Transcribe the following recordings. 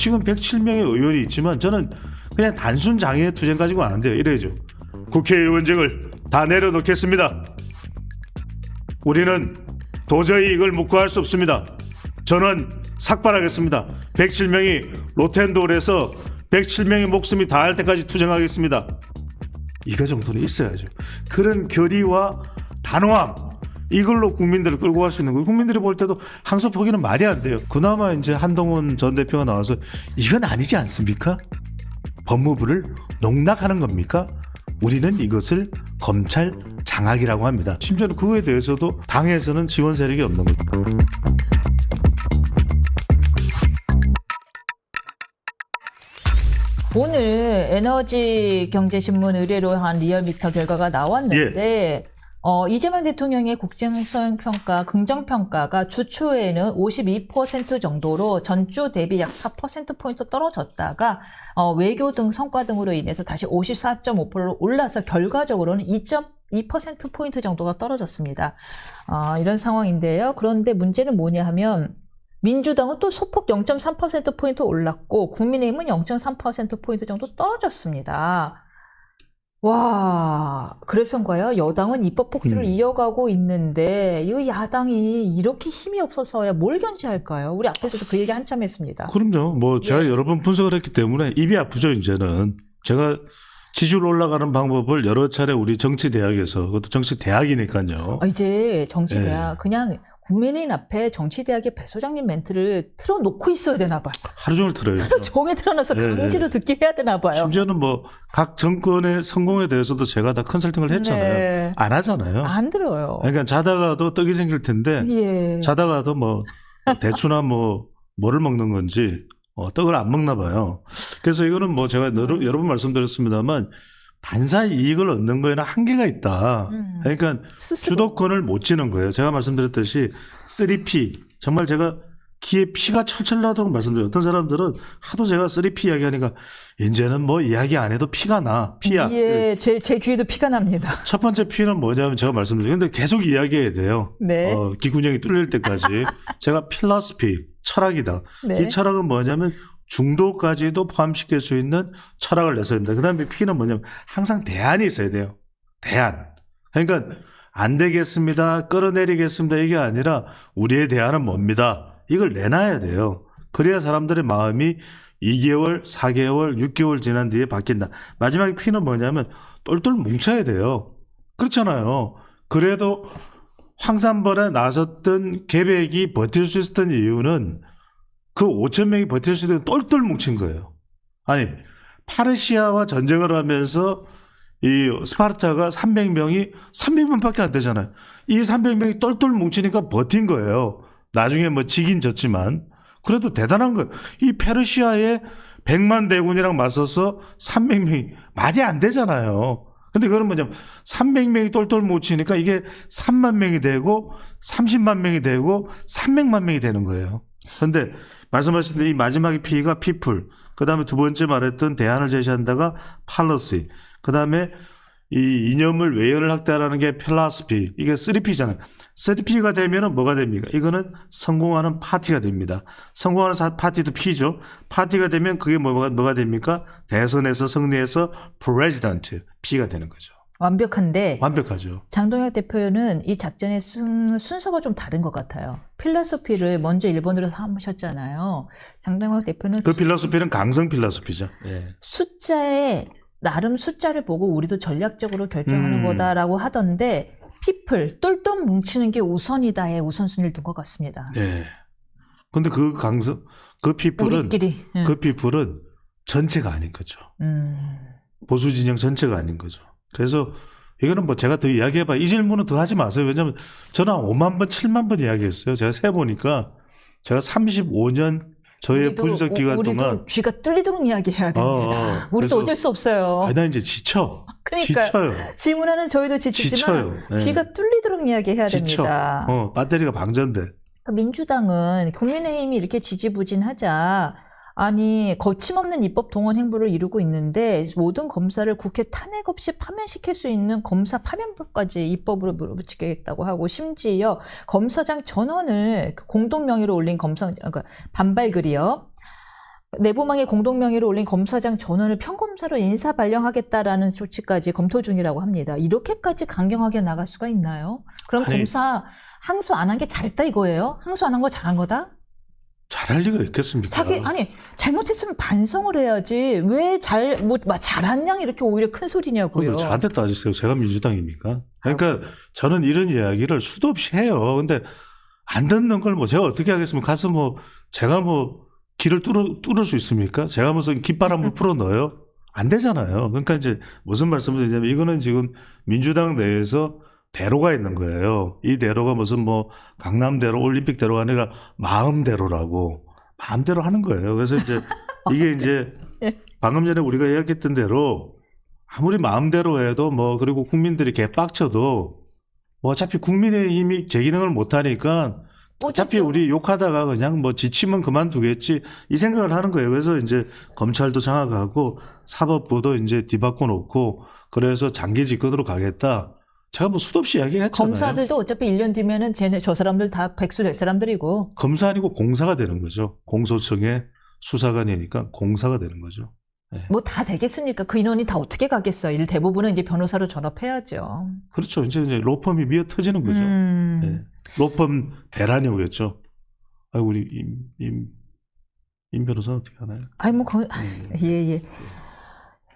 지금 107명의 의원이 있지만 저는 그냥 단순 장애 투쟁 가지고 안 한대요. 이래야죠. 국회의원직을 다 내려놓겠습니다. 우리는 도저히 이걸 묵고할 수 없습니다. 저는 삭발하겠습니다. 107명이 로텐돌에서 107명의 목숨이 다할 때까지 투쟁하겠습니다. 이거 정도는 있어야죠. 그런 결의와 단호함 이걸로 국민들을 끌고 갈 수 있는 거예요. 국민들이 볼 때도 항소 포기는 말이 안 돼요. 그나마 이제 한동훈 전 대표가 나와서 이건 아니지 않습니까? 법무부를 농락하는 겁니까? 우리는 이것을 검찰 장악이라고 합니다. 심지어는 그거에 대해서도 당에서는 지원 세력이 없는 거죠. 오늘 에너지 경제신문 의뢰로 한 리얼미터 결과가 나왔는데 어, 이재명 대통령의 국정 수행 평가, 긍정 평가가 주초에는 52% 정도로 전주 대비 약 4% 포인트 떨어졌다가 어, 외교 등 성과 등으로 인해서 다시 54.5%로 올라서 결과적으로는 2.2% 포인트 정도가 떨어졌습니다. 아, 이런 상황인데요. 그런데 문제는 뭐냐 하면 민주당은 또 소폭 0.3%포인트 올랐고, 국민의힘은 0.3%포인트 정도 떨어졌습니다. 와, 그래서인가요? 여당은 입법 폭주를 음. 이어가고 있는데, 이거 야당이 이렇게 힘이 없어서야 뭘 견제할까요? 우리 앞에서도 그 얘기 한참 했습니다. 그럼요. 뭐 제가 예. 여러 번 분석을 했기 때문에 입이 아프죠 이제는. 제가 지지율 올라가는 방법을 여러 차례 우리 정치 대학에서 그것도 정치 대학이니까요. 아, 이제 정치대학, 예. 그냥 국민의힘 앞에 정치대학의 배 소장님 멘트를 틀어놓고 있어야 되나 봐요. 하루 종일 들어요. 하루 종일 틀어놔서 예, 강제로 듣게 해야 되나 봐요. 심지어는 뭐 각 정권의 성공에 대해서도 제가 다 컨설팅을 했잖아요. 네. 안 하잖아요. 안 들어요. 그러니까 자다가도 떡이 생길 텐데 예. 자다가도 뭐 대추나 뭐 뭐를 먹는 건지 어, 떡을 안 먹나 봐요. 그래서 이거는 뭐 제가 여러, 여러 번 말씀드렸습니다만 반사 이익을 얻는 거에는 한계가 있다. 음. 그러니까 스스로. 주도권을 못 쥐는 거예요. 제가 말씀드렸듯이 3P 정말 제가 귀에 피가 철철 나도록 말씀드려요. 어떤 사람들은 하도 제가 3P 이야기하니까 이제는 뭐 이야기 안 해도 피가 나. 피야. 예, 제, 제 귀에도 피가 납니다. 첫 번째 피는 뭐냐면 제가 말씀드려요. 근데 계속 이야기해야 돼요. 네. 어, 기군형이 뚫릴 때까지. 제가 필라스피, 철학이다. 네. 이 철학은 뭐냐면 중도까지도 포함시킬 수 있는 철학을 내서야 됩니다. 그 다음에 피는 뭐냐면 항상 대안이 있어야 돼요. 대안. 그러니까 안 되겠습니다. 끌어내리겠습니다. 이게 아니라 우리의 대안은 뭡니다. 이걸 내놔야 돼요. 그래야 사람들의 마음이 2개월, 4개월, 6개월 지난 뒤에 바뀐다. 마지막 피는 뭐냐면 똘똘 뭉쳐야 돼요. 그렇잖아요. 그래도 황산벌에 나섰던 계백이 버틸 수 있었던 이유는 그 5천 명이 버틸 수 있는 똘똘 뭉친 거예요. 아니 파르시아와 전쟁을 하면서 이 스파르타가 300명이 300명밖에 안 되잖아요. 이 300명이 똘똘 뭉치니까 버틴 거예요. 나중에 뭐 지긴 졌지만 그래도 대단한 거예요. 이 페르시아의 100만 대군이랑 맞서서 300명이 말이 안 되잖아요. 근데 그건 뭐냐면 300명이 똘똘 뭉치니까 이게 3만 명이 되고 30만 명이 되고 300만 명이 되는 거예요. 근데 말씀하신 대로 이 마지막에 P가 people, 그 다음에 두 번째 말했던 대안을 제시한다가 policy, 그 다음에 이 이념을 외연을 확대하라는 게 필라스피, 이게 3P잖아요. 3P가 되면은 뭐가 됩니까? 이거는 성공하는 파티가 됩니다. 성공하는 사- 파티도 P죠. 파티가 되면 그게 뭐가, 뭐가 됩니까? 대선에서 승리해서 president, P가 되는 거죠. 완벽한데 완벽하죠. 장동혁 대표는 이 작전의 순, 순서가 좀 다른 것 같아요. 필라소피를 먼저 일본으로 하셨잖아요. 장동혁 대표는 그 필라소피는 강성 필라소피죠. 예. 숫자에 나름 숫자를 보고 우리도 전략적으로 결정하는 음. 거다라고 하던데 피플 똘똘 뭉치는 게 우선이다에 우선순위를 둔 것 같습니다. 네. 근데 그 강성, 그 피플은, 우리끼리. 응. 그 피플은 전체가 아닌 거죠. 음. 보수 진영 전체가 아닌 거죠. 그래서 이거는 뭐 제가 더 이야기해봐. 이 질문은 더 하지 마세요. 왜냐면 저는 한 5만 번, 7만 번 이야기했어요. 제가 세보니까 제가 35년 저의 분석 기간 우리도 동안 귀가 뚫리도록 이야기해야 됩니다. 어, 어. 우리도 어쩔 수 없어요. 아니, 나 이제 지쳐. 그러니까요. 지쳐요. 질문하는 저희도 지치지만 지쳐요. 예. 귀가 뚫리도록 이야기해야 지쳐. 됩니다. 어, 배터리가 방전돼. 그러니까 민주당은 국민의힘이 이렇게 지지부진하자 아니 거침없는 입법 동원 행보를 이루고 있는데 모든 검사를 국회 탄핵 없이 파면시킬 수 있는 검사 파면법까지 입법으로 물어붙이겠다고 하고 심지어 검사장 전원을 그 공동 명의로 올린 검사 그러니까 반발 글이요. 내부망에 공동 명의로 올린 검사장 전원을 평검사로 인사 발령하겠다라는 조치까지 검토 중이라고 합니다. 이렇게까지 강경하게 나갈 수가 있나요? 그럼 아니. 검사 항소 안 한 게 잘했다 이거예요? 항소 안 한 거 잘한 거다? 잘할 리가 있겠습니까? 자기 아니 잘못했으면 반성을 해야지 왜 잘뭐 잘한 양 이렇게 오히려 큰 소리냐고요. 저한테 따지세요. 제가 민주당입니까? 그러니까 저는 이런 이야기를 수도 없이 해요. 근데 안 듣는 걸 뭐 제가 어떻게 하겠습니까? 가서 뭐 제가 뭐 길을 뚫을, 뚫을 수 있습니까? 제가 무슨 깃바람을 풀어 넣어요? 안 되잖아요. 그러니까 이제 무슨 말씀을 드리냐면 이거는 지금 민주당 내에서 대로가 있는 거예요. 이 대로가 무슨 뭐 강남대로 올림픽대로가 아니라 마음대로라고 마음대로 하는 거예요. 그래서 이제 이게 이제 예. 방금 전에 우리가 이야기했던 대로 아무리 마음대로 해도 뭐 그리고 국민들이 개빡쳐도 뭐 어차피 국민의힘이 제 기능을 못 하니까 어차피. 우리 욕하다가 그냥 뭐 지치면 그만두겠지 이 생각을 하는 거예요. 그래서 이제 검찰도 장악하고 사법부도 이제 뒤바꿔 놓고 그래서 장기 집권으로 가겠다. 제가 뭐 수도 없이 이야기를 했잖아요. 검사들도 어차피 1년 뒤면은 쟤네 저 사람들 다 백수 될 사람들이고 검사 아니고 공사가 되는 거죠. 공소청의 수사관이니까 공사가 되는 거죠. 뭐다 되겠습니까? 그 인원이 다 어떻게 가겠어? 일 대부분은 이제 변호사로 전업해야죠. 그렇죠. 이제 이제 로펌이 미어 터지는 거죠. 음. 예. 로펌 대란이 오겠죠. 아 우리 임, 임, 임 변호사 어떻게 하나요? 아니 뭐 거, 예. 예, 예.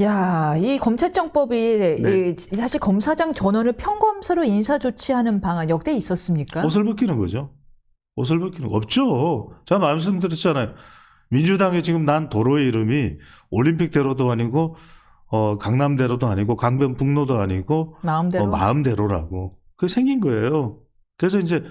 야, 이 검찰청법이 네. 이 사실 검사장 전원을 평검사로 인사 조치하는 방안 역대 있었습니까? 옷을 벗기는 거죠. 옷을 벗기는 거 없죠. 제가 말씀드렸잖아요. 민주당에 지금 난 도로의 이름이 올림픽대로도 아니고 어 강남대로도 아니고 강변북로도 아니고 마음대로. 어, 마음대로라고. 그게 생긴 거예요. 그래서 이제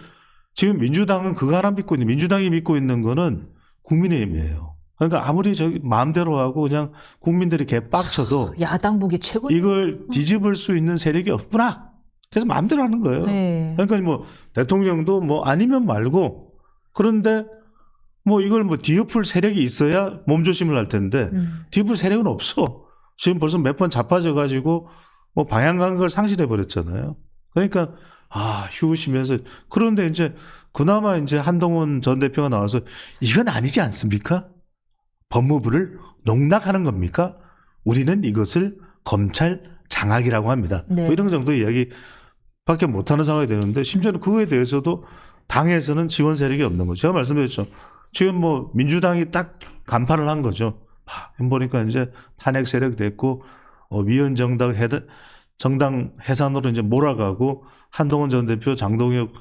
지금 민주당은 그거 하나 믿고 있는, 민주당이 믿고 있는 거는 국민의힘이에요. 그러니까 아무리 저기 마음대로 하고 그냥 국민들이 개빡쳐도 야당 보기 최고. 이걸 뒤집을 수 있는 세력이 없구나. 그래서 마음대로 하는 거예요. 네. 그러니까 뭐 대통령도 뭐 아니면 말고 그런데 뭐 이걸 뭐 뒤엎을 세력이 있어야 몸조심을 할 텐데 음. 뒤엎을 세력은 없어. 지금 벌써 몇 번 자빠져 가지고 뭐 방향 감각을 상실해 버렸잖아요. 그러니까 아 휴우시면서 그런데 이제 그나마 이제 한동훈 전 대표가 나와서 이건 아니지 않습니까? 법무부를 농락하는 겁니까? 우리는 이것을 검찰 장악이라고 합니다. 네. 뭐 이런 정도 이야기밖에 못하는 상황이 되는데 심지어는 그거에 대해서도 당에서는 지원 세력이 없는 거죠. 제가 말씀드렸죠. 지금 뭐 민주당이 딱 간파를 한 거죠. 아, 보니까 이제 탄핵 세력 됐고 어, 위헌 정당 해 정당 해산으로 이제 몰아가고 한동훈 전 대표, 장동혁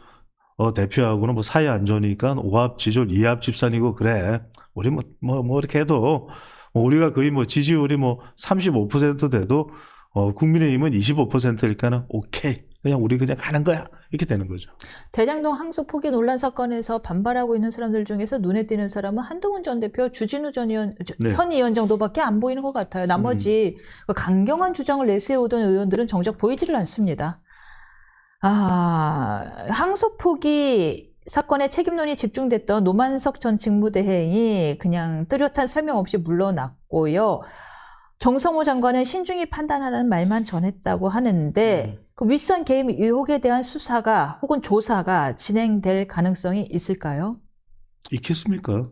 어, 대표하고는 뭐 사이 안 좋으니까 오합지졸, 이합집산이고 그래. 우리 뭐, 뭐, 뭐 이렇게 해도 뭐 우리가 거의 뭐 지지율이 뭐 35% 돼도 어, 국민의힘은 25%니까는 오케이. 그냥 우리 그냥 가는 거야. 이렇게 되는 거죠. 대장동 항소 포기 논란 사건에서 반발하고 있는 사람들 중에서 눈에 띄는 사람은 한동훈 전 대표, 주진우 전 의원, 저- 네. 현 의원 정도밖에 안 보이는 것 같아요. 나머지 그 강경한 주장을 내세우던 의원들은 정작 보이지를 않습니다. 아, 항소 포기 사건의 책임론이 집중됐던 노만석 전 직무대행이 그냥 뚜렷한 설명 없이 물러났고요. 정성호 장관은 신중히 판단하라는 말만 전했다고 하는데 음. 그 윗선 개입 의혹에 대한 수사가 혹은 조사가 진행될 가능성이 있을까요? 있겠습니까?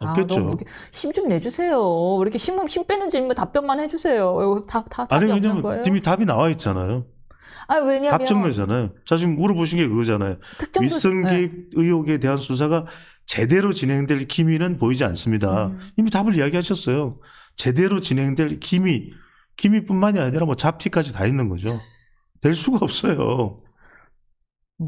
없겠죠. 힘좀 내주세요. 왜 이렇게 힘, 힘 빼는 질문 답변만 해주세요. 다, 다, 답이 아니, 왜냐면 거예요? 이미 답이 나와 있잖아요. 아, 왜냐면 답 정리잖아요. 자, 지금 물어보신 게 그거잖아요. 특정 윗선 네. 의혹에 대한 수사가 제대로 진행될 기미는 보이지 않습니다. 음. 이미 답을 이야기하셨어요. 제대로 진행될 기미, 기미뿐만이 아니라 뭐 잡티까지 다 있는 거죠. 될 수가 없어요.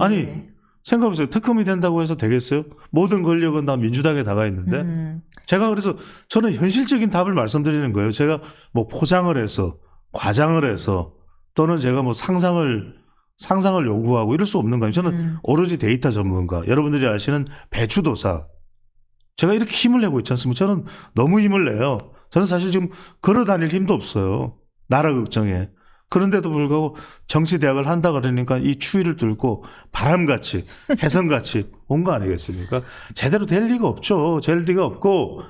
아니, 네. 생각해보세요. 특검이 된다고 해서 되겠어요? 모든 권력은 다 민주당에 다가 있는데. 음. 제가 그래서 저는 현실적인 답을 말씀드리는 거예요. 제가 뭐 포장을 해서, 과장을 해서, 또는 제가 뭐 상상을, 상상을 요구하고 이럴 수 없는 거예요. 저는 음. 오로지 데이터 전문가, 여러분들이 아시는 배추도사. 제가 이렇게 힘을 내고 있지 않습니까? 저는 너무 힘을 내요. 저는 사실 지금 걸어 다닐 힘도 없어요. 나라 걱정에. 그런데도 불구하고 정치대학을 한다 그러니까 이 추위를 뚫고 바람같이, 해성같이 온 거 아니겠습니까? 제대로 될 리가 없죠. 될 리가 없고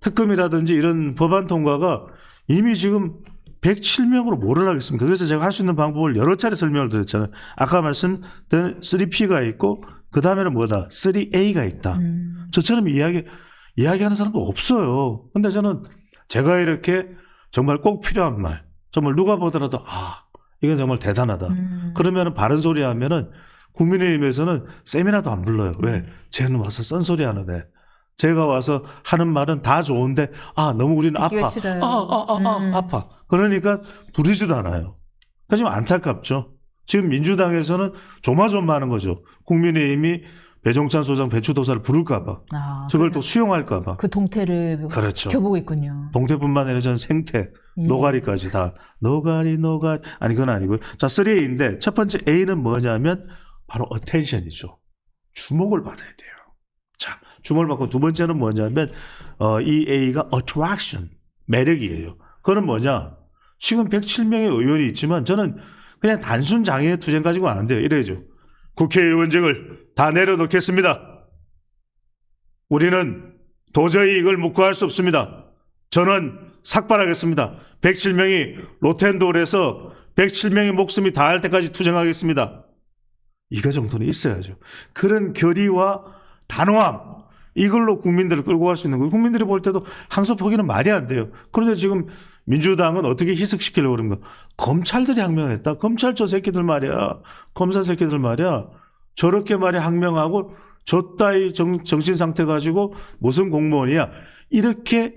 특검이라든지 이런 법안 통과가 이미 지금 107명으로 뭐를 하겠습니까? 그래서 제가 할 수 있는 방법을 여러 차례 설명을 드렸잖아요. 아까 말씀드린 3P가 있고 그 다음에는 뭐다? 3A가 있다. 음. 저처럼 이야기 이야기하는 사람도 없어요. 근데 저는 제가 이렇게 정말 꼭 필요한 말, 정말 누가 보더라도 아, 이건 정말 대단하다. 음. 그러면은 바른 소리 하면은 국민의힘에서는 세미나도 안 불러요. 왜? 쟤는 와서 썬소리 하는 애. 제가 와서 하는 말은 다 좋은데 아 너무 우리는 아파. 싫어요. 아, 아, 아, 아, 음. 아파. 그러니까 부르지도 않아요. 그래서 좀 안타깝죠. 지금 민주당에서는 조마조마하는 거죠. 국민의힘이 배종찬 소장 배추도사를 부를까봐. 아, 저걸 그래. 또 수용할까봐. 그 동태를 그렇죠. 켜보고 있군요. 동태뿐만 아니라 전 생태, 예. 노가리까지 다. 노가리, 노가리. 아니, 그건 아니고요. 자, 3A인데 첫 번째 A는 뭐냐면 바로 attention이죠. 주목을 받아야 돼요. 자, 주목을 받고 두 번째는 뭐냐면 어, 이 A가 attraction, 매력이에요. 그건 뭐냐? 지금 107명의 의원이 있지만 저는 그냥 단순 장애 투쟁 가지고 안 돼요. 이래야죠. 국회의원직을 다 내려놓겠습니다. 우리는 도저히 이걸 묵고할 수 없습니다. 저는 삭발하겠습니다. 107명이 로텐돌에서 107명의 목숨이 다할 때까지 투쟁하겠습니다. 이거 정도는 있어야죠. 그런 결의와 단호함 이걸로 국민들을 끌고 갈 수 있는 거예요. 국민들이 볼 때도 항소 포기는 말이 안 돼요. 그런데 지금 민주당은 어떻게 희석시키려고 거? 검찰들이 항명했다. 검찰 저 새끼들 말이야. 검사 새끼들 말이야. 저렇게 말이 항명하고 저 따위 정, 정신 상태 가지고 무슨 공무원이야. 이렇게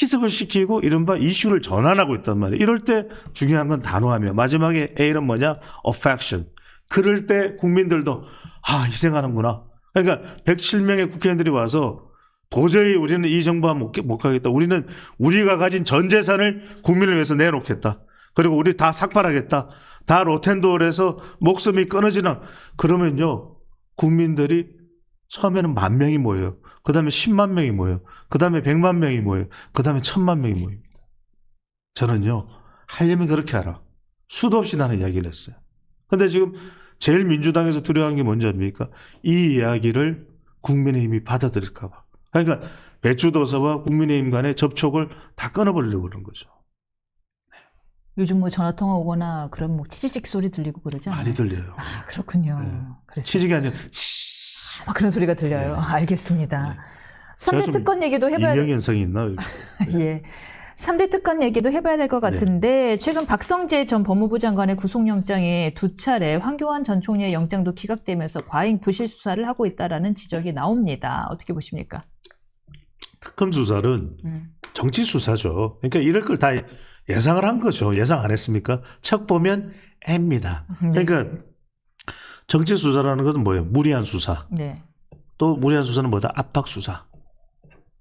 희석을 시키고 이른바 이슈를 전환하고 있단 말이에요. 이럴 때 중요한 건 단호하며 마지막에 A는 뭐냐? affection. 그럴 때 국민들도 아 희생하는구나. 그러니까 107명의 국회의원들이 와서 도저히 우리는 이 정부와 못, 못 가겠다. 우리는 우리가 가진 전 재산을 국민을 위해서 내놓겠다. 그리고 우리 다 삭발하겠다. 다 로텐돌에서 목숨이 끊어지나 그러면요 국민들이 처음에는 만 명이 모여요. 그 다음에 10만 명이 모여요. 그 다음에 100만 명이 모여요. 그 다음에 1000만 명이 모입니다. 저는요, 하려면 그렇게 하라. 수도 없이 나는 이야기를 했어요. 근데 지금 제일 민주당에서 두려워하는 게 뭔지 압니까? 이 이야기를 국민의힘이 받아들일까 봐. 그러니까 배추도서와 국민의힘 간의 접촉을 다 끊어버리려고 그러는 거죠. 요즘 뭐 전화 통화 오거나 그런 뭐 치지직 소리 들리고 않아요? 많이 들려요. 아 그렇군요. 네. 그래서 취직이 아니라 치. 아, 그런 소리가 들려요. 네. 알겠습니다. 네. 삼 제가 3대 좀 특권 얘기도 해봐야 될 인명현상이 있나? 예. 3대 특권 얘기도 해봐야 될것 네. 같은데 최근 박성재 전 법무부 장관의 구속영장에 두 차례 황교안 전 총리의 영장도 기각되면서 과잉 부실 수사를 하고 있다라는 지적이 나옵니다. 어떻게 보십니까? 특검 수사는 음. 정치 수사죠. 그러니까 이럴 걸 다 예상을 한 거죠. 예상 안 했습니까? 책 보면 M입니다. 네. 그러니까 정치 수사라는 것은 뭐예요? 무리한 수사. 네. 또 무리한 수사는 뭐다? 압박 수사.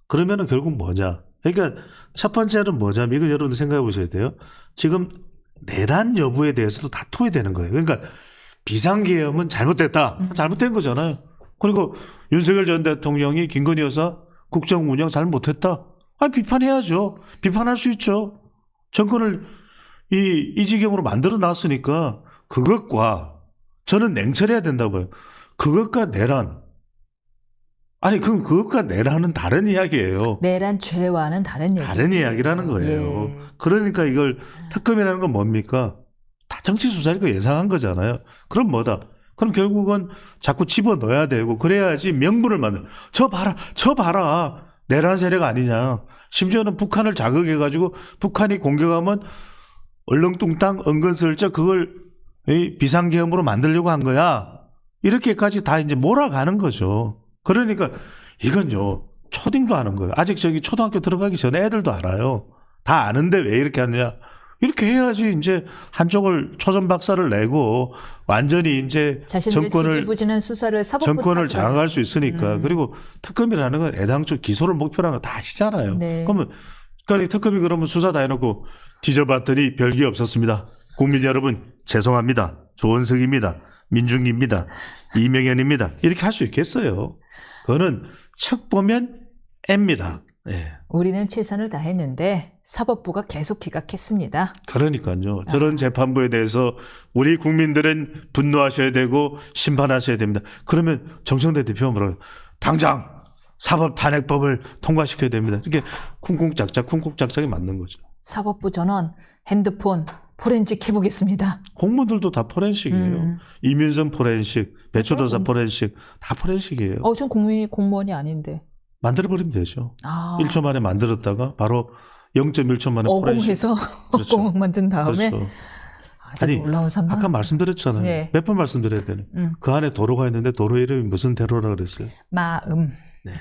그러면은 결국 뭐냐? 그러니까 첫 번째는 뭐냐면 이거 여러분들 생각해 보셔야 돼요. 지금 내란 여부에 대해서도 다투어야 되는 거예요. 그러니까 비상계엄은 잘못됐다. 잘못된 거잖아요. 그리고 윤석열 전 대통령이 김건희 여사 국정 운영 잘 못했다. 아 비판해야죠. 비판할 수 있죠. 정권을 이, 이 지경으로 만들어 놨으니까 그것과 저는 냉철해야 된다고 봐요. 그것과 내란. 아니, 그럼 그것과 내란은 다른 이야기예요. 내란 죄와는 다른 얘기. 다른 이야기라는 거예요. 예. 그러니까 이걸 특검이라는 건 뭡니까? 다 정치 수사일 거 예상한 거잖아요. 그럼 뭐다? 그럼 결국은 자꾸 집어 넣어야 되고 그래야지 명분을 만들. 저 봐라, 저 봐라. 내란 세력 아니냐. 심지어는 북한을 자극해 가지고 북한이 공격하면 얼렁뚱땅 은근슬쩍 그걸 이 비상계엄으로 만들려고 한 거야. 이렇게까지 다 이제 몰아가는 거죠. 그러니까 이건요 초딩도 아는 거예요. 아직 저기 초등학교 들어가기 전에 애들도 알아요. 다 아는데 왜 이렇게 하느냐. 이렇게 해야지 이제 한쪽을 초전 박사를 내고 완전히 이제 정권을 정권을 장악할 수 있으니까 음. 그리고 특검이라는 건 애당초 기소를 목표로 하는 거 다 아시잖아요. 네. 그러면 그러니까 특검이 그러면 수사 다 해놓고 뒤져봤더니 별게 없었습니다. 국민 여러분 죄송합니다. 조원석입니다. 민중기입니다. 이명현입니다. 이렇게 할 수 있겠어요. 그거는 척 보면 M입니다. 예. 우리는 최선을 다했는데 사법부가 계속 기각했습니다. 그러니까요. 저런 재판부에 대해서 우리 국민들은 분노하셔야 되고 심판하셔야 됩니다. 그러면 정청대 대표가 뭐라고 당장 사법 탄핵법을 통과시켜야 됩니다. 이렇게 쿵쿵짝짝 쿵쿵짝짝이 맞는 거죠. 사법부 전원 핸드폰 포렌식 해보겠습니다. 공무들도 다 포렌식이에요. 음. 이민선 포렌식, 배추도사 그럼. 포렌식 다 포렌식이에요. 어, 전 국민이 공무원이 아닌데. 만들어버리면 되죠. 아, 1초 만에 만들었다가 바로 0.1초 만에 포렌식. 어공해서 그렇죠. 어공 만든 다음에 그렇죠. 아주 아니, 아까 말씀드렸잖아요. 네. 몇번 말씀드려야 되는. 음. 그 안에 도로가 있는데 도로 이름이 무슨 대로라 그랬어요? 마음. 네.